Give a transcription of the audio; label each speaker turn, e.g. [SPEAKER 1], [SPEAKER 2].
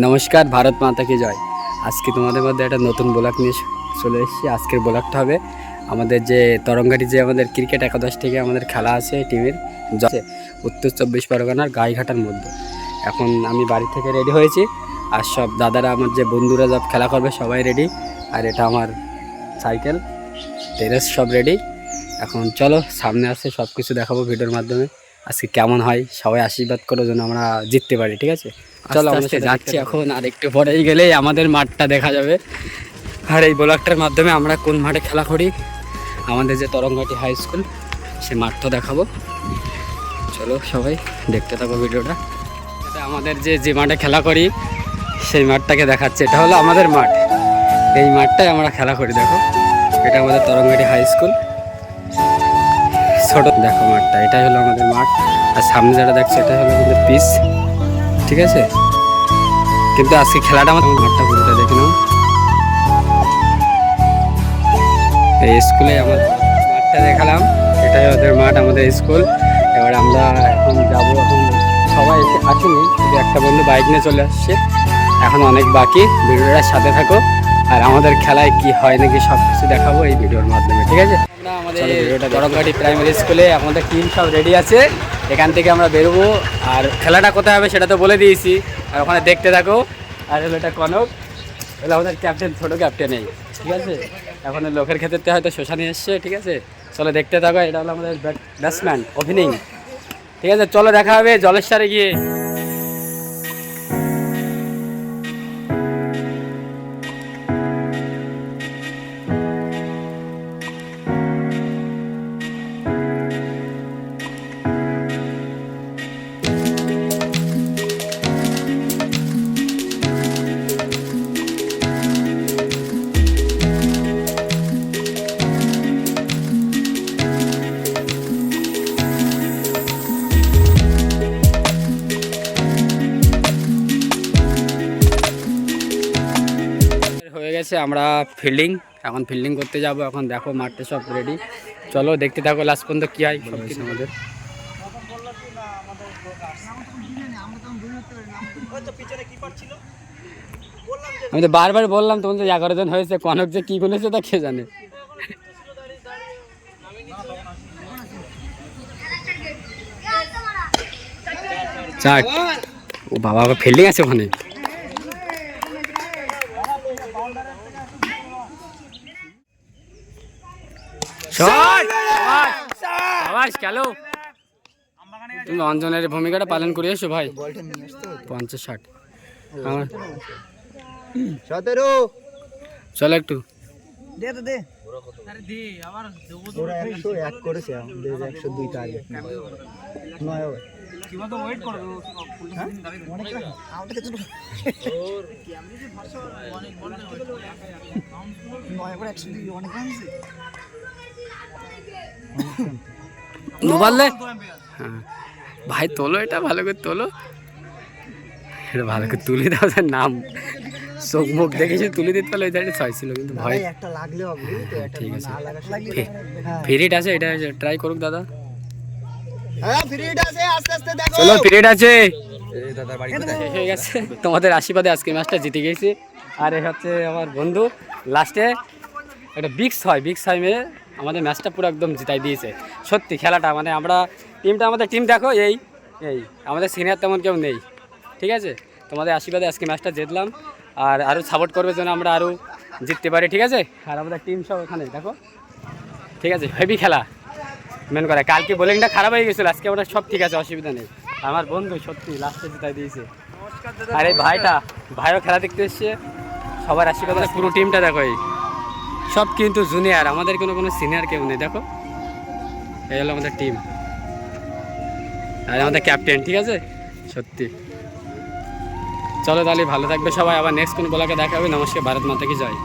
[SPEAKER 1] নমস্কার, ভারত মাতা কি জয়। আজকে তোমাদের মধ্যে একটা নতুন ব্লগ নিয়ে চলে এসেছি। আজকের ব্লগটা হবে আমাদের যে তরঙ্গাটি যে আমাদের ক্রিকেট একাদশ থেকে আমাদের খেলা আছে টিমের উত্তর চব্বিশ পরগনার গাইঘাটার মধ্যে। এখন আমি বাড়ি থেকে রেডি হয়েছি আর সব দাদারা, আমার যে বন্ধুরা সব খেলা করবে, সবাই রেডি। আর এটা আমার সাইকেল, টেরেস সব রেডি। এখন চলো সামনে আসে সব কিছু দেখাবো ভিডিওর মাধ্যমে। আজকে কেমন হয়? সবাই আশীর্বাদ করো যেন আমরা জিততে পারি ঠিক আছে? চলো আমরা যাচ্ছি এখন আর একটু পরেই গেলেই আমাদের মাঠটা দেখা যাবে। আর এই ব্লগটার মাধ্যমে আমরা কোন মাঠে খেলা করি? আমাদের যে তরঙ্গাটি হাই স্কুল সে মাঠটা দেখাবো। চলো সবাই দেখতে থাকো ভিডিওটা। এটা আমাদের যে যে মাঠে খেলা করি সেই মাঠটাকে দেখাচ্ছে। এটা হলো আমাদের মাঠ। এই মাঠটাই আমরা খেলা করি দেখো। এটা আমাদের তরঙ্গাটি হাই স্কুল। ছোট। দেখো মাঠটা, এটাই হলো আমাদের মাঠ। আর সামনে যেটা দেখছ এটা হলো আমাদের পিস ঠিক আছে? কিন্তু আজকে খেলাটা আমাদের মাঠটা পুরোটা দেখে নাও। এই স্কুলে আমার মাঠটা দেখালাম। এটাই ওদের মাঠ, আমাদের স্কুল। এবার আমরা এখন যাব এখন সবাই আসেনি একটা বন্ধু বাইক নিয়ে চলে আসছে। এখন অনেক বাকি। ভিডিওটার সাথে থাকো। আর আমাদের খেলায় কি হয় নাকি সব কিছু দেখাবো এই ভিডিওর মাধ্যমে ঠিক আছে? আমরা আমাদের বরফঘাটি প্রাইমারি স্কুলে আমাদের টিম সব রেডি আছে। এখান থেকে আমরা বেরোবো। আর খেলাটা কোথায় হবে সেটা তো বলে দিয়েছি। আর ওখানে দেখতে থাকো। আর হলো এটা কনক। হলো আমাদের ক্যাপ্টেন ছোটো ক্যাপ্টেন এই ঠিক আছে? এখন লোকের ক্ষেত্রে হয়তো শোষানি এসছে ঠিক আছে? চলো দেখতে থাকো এটা হলো আমাদের ব্যাটসম্যান ওপেনিং ঠিক আছে চলো দেখা হবে জলেশ্বরে গিয়ে। গেছে আমরা ফিল্ডিং এখন ফিল্ডিং করতে যাব, এখন দেখো মাঠটা সব রেডি চলো দেখতে থাকো লাস্ট পর্যন্ত কী হয় আমাদের। আমি তো বারবার বললাম, তোমার তো এগারো জন হয়েছে, কনক যে কী করেছে তা কে জানে? ও বাবা ফিল্ডিং আছে ওখানে। খেলো তুমি অঞ্জনের ভূমিকাটা পালন করে এসো ভাই। পঞ্চাশ ষাট। আমার
[SPEAKER 2] সতেরো।
[SPEAKER 1] চলো একটু।
[SPEAKER 2] একশো এক করেছে
[SPEAKER 1] হ্যাঁ। ভাই তোলো এটা ভালো করে তোলো। এটা ভালো করে তুলে দাও তার নাম। চোখ মুখ দেখেছি তুলে দিতে পারলে ওই ছয় ছিল কিন্তু ভয়
[SPEAKER 2] ভাই। একটা লাগলে হবে বুঝলি তো? একটা
[SPEAKER 1] ঠিক আছে। ফিরিট আছে এটা ট্রাই করুক দাদা।
[SPEAKER 2] হ্যাঁ আছে আস্তে আস্তে দেখো।
[SPEAKER 1] চলো পিরিয়ড আছে। হয়ে গেছে। তোমাদের আশীর্বাদে আজকে ম্যাচটা জিতে গেছি। আর এ হচ্ছে আমার বন্ধু লাস্টে একটা বিক্স হয় বিক্স হয় মেয়ে আমাদের ম্যাচটা পুরো একদম জিতাই দিয়েছে। সত্যি খেলাটা মানে আমরা টিমটা আমাদের টিম দেখো এই এই আমাদের সিনিয়র তেমন কেউ নেই ঠিক আছে? তোমাদের আশীর্বাদে আজকে ম্যাচটা জিতলাম আর আরও সাপোর্ট করবে যেন আমরা আরও জিততে পারি ঠিক আছে? আর আমাদের টিম সব ওখানে দেখো ঠিক আছে? হেভি খেলা মেন করে কালকে বোলিংটা খারাপ হয়ে গেছিল আজকে আমরা সব ঠিক আছে অসুবিধা নেই। আমার বন্ধু সত্যি লাস্টে জিতাই দিয়েছে। আর এই ভাইটা ভাইও খেলা দেখতে এসছে সবার আশীর্বাদ পুরো টিমটা দেখো এই। সব কিন্তু জুনিয়র আমাদের কোনো কোনো সিনিয়র কেউ নেই, দেখো। এই হলো আমাদের টিম আর আমাদের ক্যাপ্টেন ঠিক আছে? সত্যি। চলো তাহলে, ভালো থাকবে সবাই। আবার নেক্সট কোনো বলাকে দেখা হবে। নমস্কার, ভারত মাতা কি জয়।